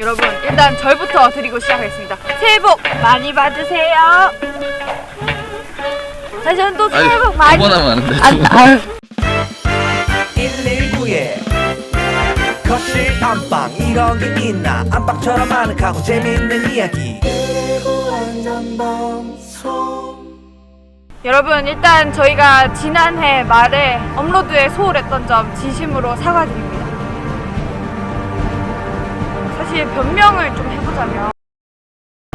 여러분 일단 절부터 드리고 시작하겠습니다. 새해 복 많이 받으세요. 아, 저는 또 새해 복 많이. 두번 하면 안 돼. 번. 아유. 119에 거실 안방 이런 게 있나 안방처럼 아늑하고 재미있는 이야기 여러분 일단 저희가 지난해 말에 업로드에 소홀했던 점 진심으로 사과드립니다. 사실 변명을 좀 해보자면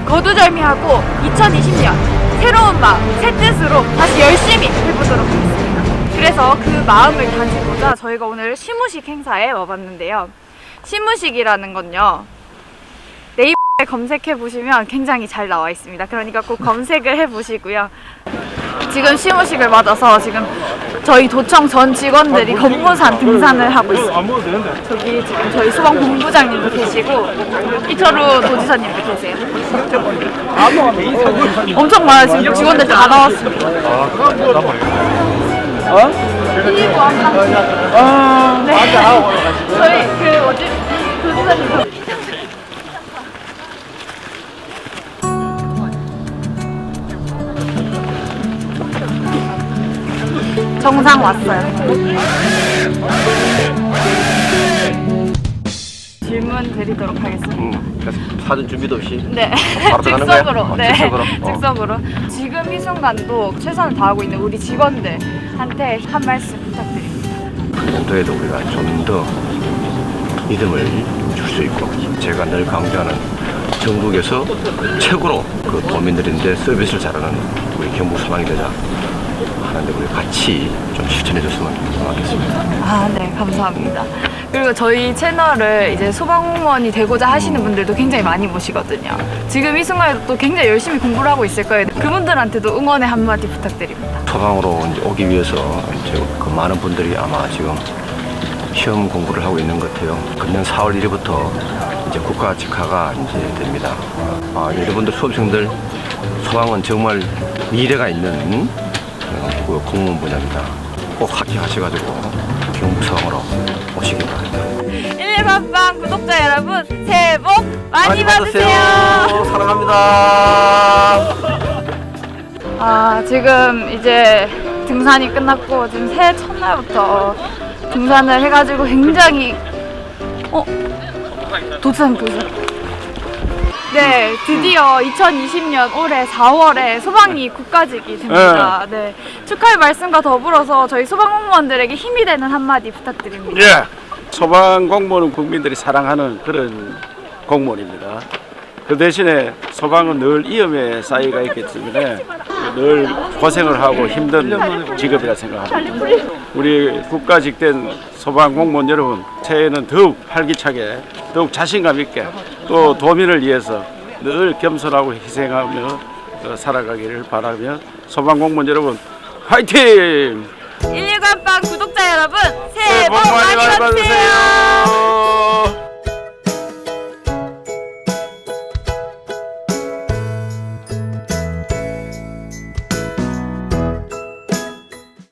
거두절미하고 2020년 새로운 마음, 새 뜻으로 다시 열심히 해보도록 하겠습니다. 그래서 그 마음을 다지고자 저희가 오늘 시무식 행사에 와봤는데요. 시무식이라는 건요. 네이버에 검색해 보시면 굉장히 잘 나와 있습니다. 그러니까 꼭 검색을 해 보시고요. 지금 시무식을 맞아서 지금 저희 도청 전 직원들이 건무산 등산을 하고 있습니다. 저기 지금 저희 소방 본부장님도 계시고 이철우 도지사님도 계세요. 엄청 많아요. 지금 직원들 다 나왔습니다. 한 방. 네. 저희 그 뭐지 도지사님. 정상 왔어요. 질문 드리도록 하겠습니다. 그래서 사전 준비도 없이 네, 바로 들어가는 거야? 즉석으로, 어, 네, 즉석으로? 어. 즉석으로. 지금 이 순간도 최선을 다하고 있는 우리 직원들한테 한 말씀 부탁드립니다. 내년도에도 우리가 좀 더 믿음을 줄 수 있고 제가 늘 강조하는 전국에서 최고로 그 도민들인데 서비스를 잘하는 우리 경북 소방이 되자 하는데 우리 같이 좀 실천해 줬으면 고맙겠습니다. 아, 네, 감사합니다. 그리고 저희 채널을 이제 소방공무원이 되고자 하시는 분들도 굉장히 많이 보시거든요. 지금 이 순간에도 또 굉장히 열심히 공부를 하고 있을 거예요. 그분들한테도 응원의 한마디 부탁드립니다. 소방으로 이제 오기 위해서 이제 그 많은 분들이 아마 지금 시험 공부를 하고 있는 것 같아요. 금년 4월 1일부터 이제 국가 직화가 이제 됩니다. 아, 여러분들 수험생들 소방은 정말 미래가 있는 어, 그 공무원 분야입니다. 꼭 합격하셔가지고 경북소방으로 오시기 바랍니다. 11밤방 구독자 여러분, 새해 복 많이, 받으세요. 사랑합니다. 아, 지금 이제 등산이 끝났고 지금 새해 첫날부터 등산을 해가지고 굉장히 어? 도산 교수. 네, 드디어 2020년 올해 4월에 소방이 국가직이 됩니다. 네. 축하의 말씀과 더불어서 저희 소방공무원들에게 힘이 되는 한마디 부탁드립니다. 예. 소방 공무원은 국민들이 사랑하는 그런 공무원입니다. 그 대신에 소방은 늘 위험에 쌓이가 있기 때문에 늘 고생을 하고 힘든 직업이라 생각합니다. 우리 국가직된 소방 공무원 여러분, 새해에는 더욱 활기차게, 더욱 자신감 있게 또 도민을 위해서 늘 겸손하고 희생하며 어, 살아가기를 바라며 소방 공무원 여러분, 화이팅! 119밤 구독